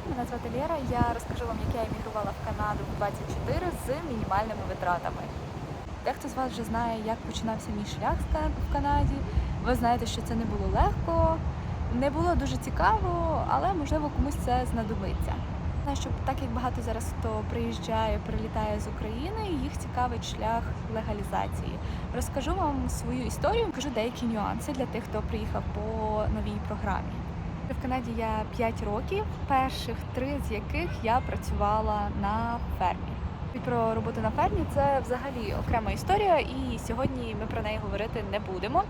привіт! Мене звати Лєра. Я розкажу вам, як я емігрувала в Канаду в 24 з мінімальними витратами. Дехто з вас вже знає, як починався мій шлях в Канаді. Ви знаєте, що це не було легко, не було дуже цікаво, але можливо комусь це знадобиться. Знаю, що так як багато зараз хто приїжджає, прилітає з України, їх цікавить шлях легалізації. Розкажу вам свою історію, кажу деякі нюанси для тих, хто приїхав по новій програмі. В Канаді я 5 років, перших три з яких я працювала на фермі. І Про роботу на фермі це взагалі окрема історія, і сьогодні ми про неї говорити не будемо.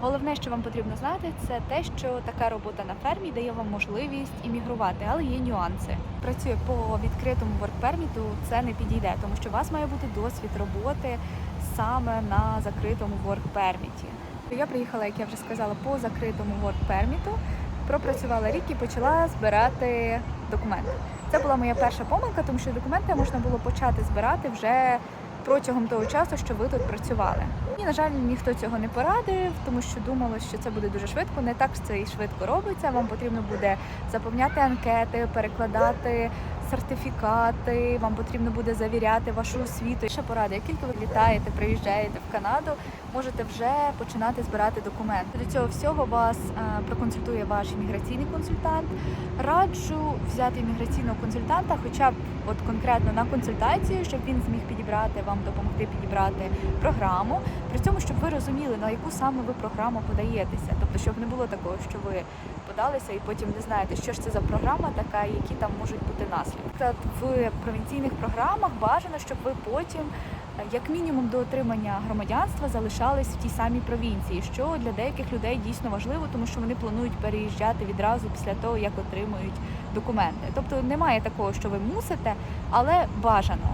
Головне, що вам потрібно знати, це те, що така робота на фермі дає вам можливість іммігрувати, але є нюанси. Працює по відкритому воркперміту, це не підійде, тому що у вас має бути досвід роботи саме на закритому воркперміті. Я приїхала, як я вже сказала, по закритому воркперміту пропрацювала рік і почала збирати документи. Це була моя перша помилка, тому що документи можна було почати збирати вже протягом того часу, що ви тут працювали. І, на жаль, ніхто цього не порадив, тому що думала, що це буде дуже швидко. Не так це і швидко робиться. Вам потрібно буде заповняти анкети, перекладати сертифікати, вам потрібно буде завіряти вашу освіту. Ще порада, як тільки ви літаєте, приїжджаєте в Канаду, можете вже починати збирати документи. До цього всього вас е, проконсультує ваш імміграційний консультант. Раджу взяти імміграційного консультанта, хоча б от конкретно на консультацію, щоб він зміг підібрати вам, допомогти підібрати програму. При цьому, щоб ви розуміли, на яку саме ви програму подаєтеся. Тобто, щоб не було такого, що ви подалися і потім не знаєте, що ж це за програма така, які там можуть бути наслідки. Наприклад, в провінційних програмах бажано, щоб ви потім, як мінімум, до отримання громадянства залишались в тій самій провінції, що для деяких людей дійсно важливо, тому що вони планують переїжджати відразу після того, як отримують документи. Тобто немає такого, що ви мусите, але бажано.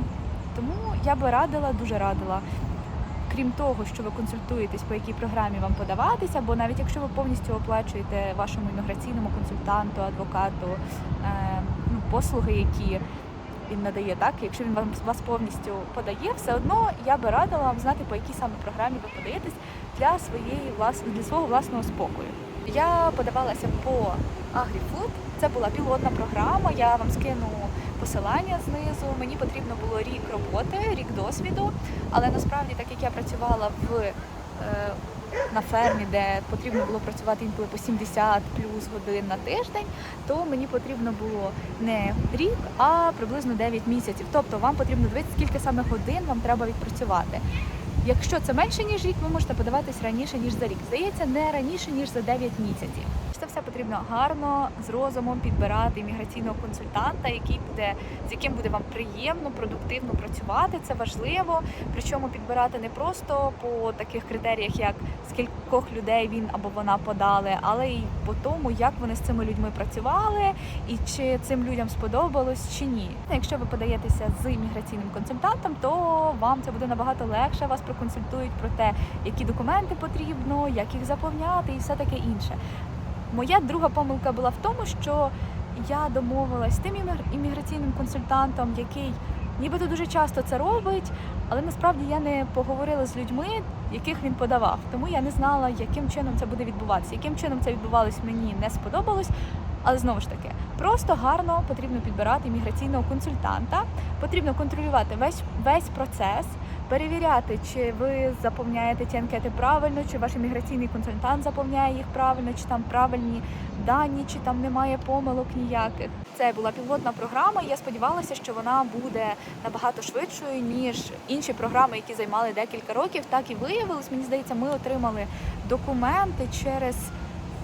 Тому я би радила, дуже радила. Крім того, що ви консультуєтесь, по якій програмі вам подаватися, бо навіть якщо ви повністю оплачуєте вашому імміграційному консультанту, адвокату е, послуги, які він надає, так якщо він вам вас повністю подає, все одно я би радила вам знати, по якій саме програмі ви подаєтесь для своєї влас... для свого власного спокою. Я подавалася по AgriFood, це була пілотна програма. Я вам скину посилання знизу. Мені потрібно було рік роботи, рік досвіду. Але насправді, так як я працювала в е, на фермі, де потрібно було працювати інколи по 70 плюс годин на тиждень, то мені потрібно було не рік, а приблизно 9 місяців. Тобто вам потрібно дивитися, скільки саме годин вам треба відпрацювати. Якщо це менше ніж рік, ви можете подаватись раніше ніж за рік. Здається, не раніше ніж за 9 місяців. Це все потрібно гарно з розумом підбирати імміграційного консультанта, який буде з яким буде вам приємно, продуктивно працювати. Це важливо. Причому підбирати не просто по таких критеріях, як скількох людей він або вона подали, але й по тому, як вони з цими людьми працювали, і чи цим людям сподобалось чи ні. Якщо ви подаєтеся з імміграційним консультантом, то вам це буде набагато легше. Вас проконсультують про те, які документи потрібно, як їх заповняти і все таке інше. Моя друга помилка була в тому, що я домовилась з тим імміграційним консультантом, який нібито дуже часто це робить, але насправді я не поговорила з людьми, яких він подавав. Тому я не знала, яким чином це буде відбуватися. Яким чином це відбувалось, мені не сподобалось. Але знову ж таки, просто гарно потрібно підбирати імміграційного консультанта, потрібно контролювати весь весь процес, перевіряти, чи ви заповняєте ті анкети правильно, чи ваш імміграційний консультант заповняє їх правильно, чи там правильні дані, чи там немає помилок ніяких. Це була пілотна програма. і Я сподівалася, що вона буде набагато швидшою ніж інші програми, які займали декілька років. Так і виявилось. Мені здається, ми отримали документи через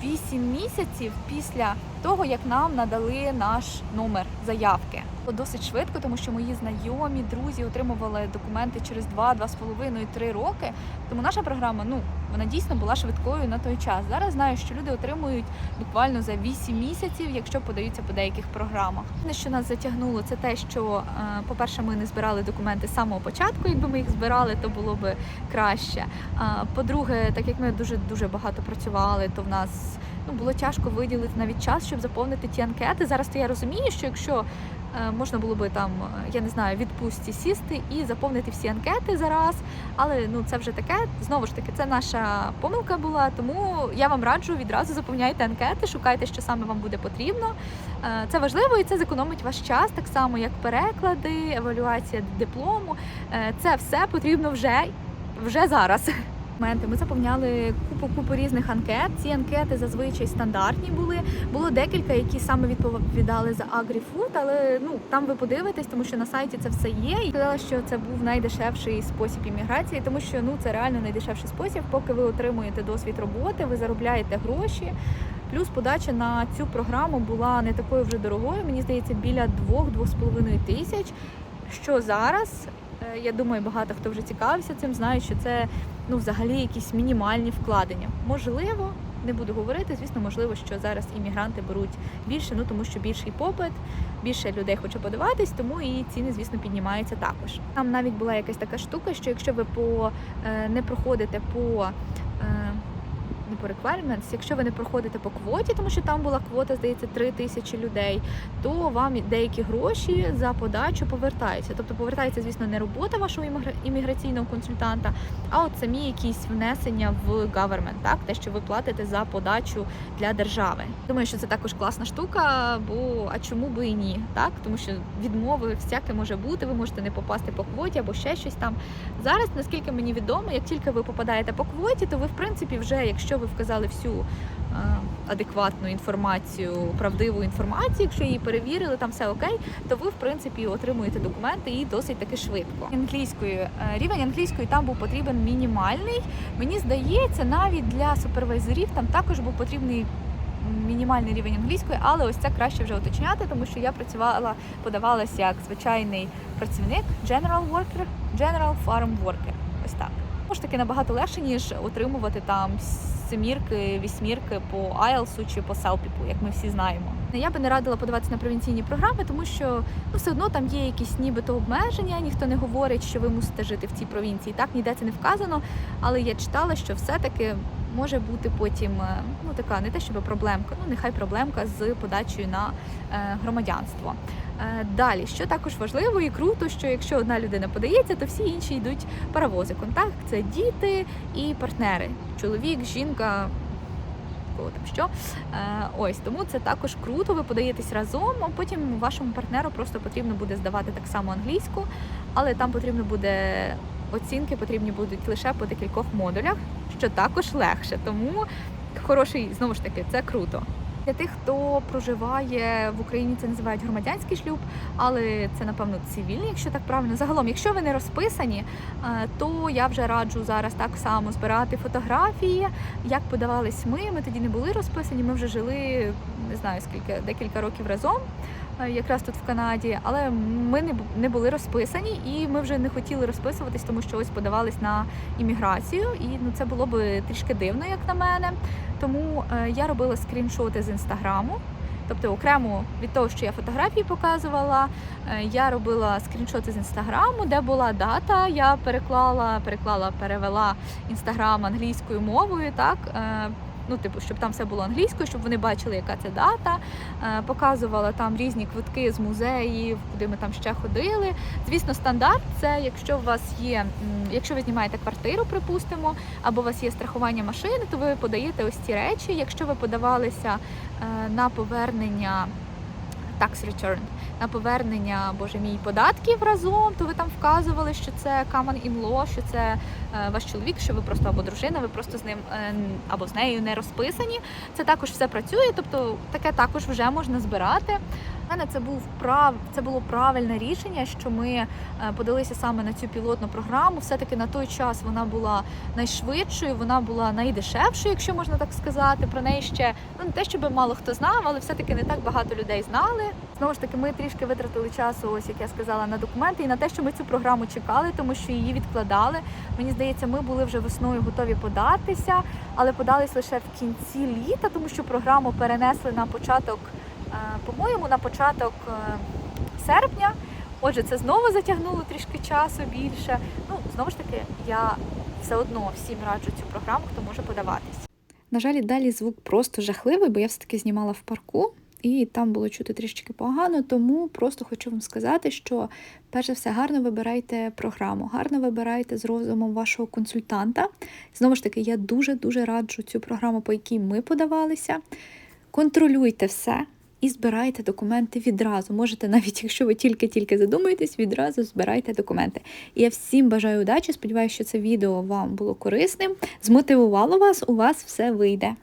8 місяців після того, як нам надали наш номер заявки. Досить швидко, тому що мої знайомі, друзі отримували документи через 2, 2,5, 3 роки. Тому наша програма, ну вона дійсно була швидкою на той час. Зараз знаю, що люди отримують буквально за 8 місяців, якщо подаються по деяких програмах. Те, що нас затягнуло, це те, що, е, по-перше, ми не збирали документи з самого початку. Якби ми їх збирали, то було б краще. По-друге, так як ми дуже дуже багато працювали, то в нас ну було тяжко виділити навіть час, щоб заповнити ті анкети. Зараз то я розумію, що якщо Можна було би там, е, я не знаю, відпустці сісти і заповнити всі анкети зараз. Але ну це вже таке. Знову ж таки, це наша помилка була. Тому я вам раджу відразу заповняйте анкети, шукайте, що саме вам буде потрібно. Е, Це важливо і це зекономить ваш час, так само як переклади, евалюація диплому. Е, Це все потрібно вже, вже зараз. Моменти. Ми заповняли купу купу різних анкет. Ці анкети зазвичай стандартні були. Було декілька, які саме відповідали за агріфуд, але ну там ви подивитесь, тому що на сайті це все є. І сказала, що це був найдешевший спосіб імміграції, тому що ну це реально найдешевший спосіб. Поки ви отримуєте досвід роботи, ви заробляєте гроші. Плюс подача на цю програму була не такою вже дорогою. Мені здається, біля 2-2,5 тисяч. Що зараз, е, я думаю, багато хто вже цікавився цим, знають, що це ну, взагалі якісь мінімальні вкладення. Можливо, не буду говорити. Звісно, можливо, що зараз іммігранти беруть більше, ну тому що більший попит, більше людей хоче подаватись, тому і ціни, звісно, піднімаються також. Там навіть була якась така штука, що якщо ви по е, не проходите по. По requirements, якщо ви не проходите по квоті, тому що там була квота, здається, 3 тисячі людей, то вам деякі гроші за подачу повертаються. Тобто повертається, звісно, не робота вашого імміграційного консультанта, а от самі якісь внесення в government, так те, що ви платите за подачу для держави. Думаю, що це також класна штука, бо а чому би і ні, так тому що відмови всяке може бути. Ви можете не попасти по квоті або ще щось там. Зараз, наскільки мені відомо, як тільки ви попадаєте по квоті, то ви в принципі вже, якщо ви вказали всю е, адекватну інформацію, правдиву інформацію, якщо її перевірили, там все окей, то ви в принципі отримуєте документи і досить таки швидко. Англійською е, рівень англійської там був потрібен мінімальний. Мені здається, навіть для супервайзерів там також був потрібний. Мінімальний рівень англійської, але ось це краще вже уточняти, тому що я працювала, подавалася як звичайний працівник, general worker, general farm worker. Ось так. Ж таки набагато легше, ніж отримувати там семірки, вісьмірки по IELTS чи по селпіпу, як ми всі знаємо. Я би не радила подаватися на провінційні програми, тому що ну все одно там є якісь нібито обмеження. Ніхто не говорить, що ви мусите жити в цій провінції. Так ніде це не вказано. Але я читала, що все-таки може бути потім е, ну така не те, щоб проблемка, ну нехай проблемка з подачею на е, громадянство. Е, Далі, що також важливо і круто, що якщо одна людина подається, то всі інші йдуть паровозиком. Так, це діти і партнери, чоловік, жінка. кого Там що ось тому це також круто. Ви подаєтесь разом, а потім вашому партнеру просто потрібно буде здавати так само англійську, але там потрібно буде оцінки, потрібні будуть лише по декількох модулях, що також легше. Тому хороший знову ж таки це круто. Для тих, хто проживає в Україні, це називають громадянський шлюб, але це напевно цивільний, якщо так правильно. Загалом, якщо ви не розписані, е, то я вже раджу зараз так само збирати фотографії. Як подавались ми, ми тоді не були розписані. Ми вже жили не знаю скільки декілька років разом. е, Якраз тут в Канаді, але ми не були розписані, і ми вже не хотіли розписуватись, тому що ось подавались на імміграцію, і ну це було б трішки дивно, як на мене. Тому е, я робила скріншоти з інстаграму. Тобто, окремо від того, що я фотографії показувала, е, я робила скріншоти з інстаграму, де була дата. Я переклала, переклала, перевела інстаграм англійською мовою, так. Ну, типу, щоб там все було англійською, щоб вони бачили, яка це дата. Е, Показувала там різні квитки з музеїв, куди ми там ще ходили. Звісно, стандарт це якщо у вас є, якщо ви знімаєте квартиру, припустимо, або у вас є страхування машини, то ви подаєте ось ці речі. Якщо ви подавалися е, на повернення tax return, на повернення, боже мій, податків разом, то ви там вказували, що це in law, що це е, ваш чоловік, що ви просто або дружина, ви просто з ним е, або з нею не розписані. Це також все працює, тобто таке також вже можна збирати. Мене це був прав, це було правильне рішення, що ми е, подалися саме на цю пілотну програму. Все таки на той час вона була найшвидшою, вона була найдешевшою, якщо можна так сказати. Про неї ще ну не те, щоб мало хто знав, але все таки не так багато людей знали. Знову ж таки, ми трішки витратили часу, ось як я сказала, на документи і на те, що ми цю програму чекали, тому що її відкладали. Мені здається, ми були вже весною готові податися, але подались лише в кінці літа, тому що програму перенесли на початок, по-моєму, на початок е, серпня. Отже, це знову затягнуло трішки часу більше. Ну, знову ж таки, я все одно всім раджу цю програму, хто може подаватись. На жаль, далі звук просто жахливий, бо я все-таки знімала в парку. і там було чути трішечки погано, тому просто хочу вам сказати, що перш за все гарно вибирайте програму, гарно вибирайте з розумом вашого консультанта. Знову ж таки, я дуже-дуже раджу цю програму, по якій ми подавалися. Контролюйте все. І збирайте документи відразу. Можете, навіть якщо ви тільки-тільки задумаєтесь, відразу збирайте документи. І я всім бажаю удачі. Сподіваюся, що це відео вам було корисним, змотивувало вас, у вас все вийде.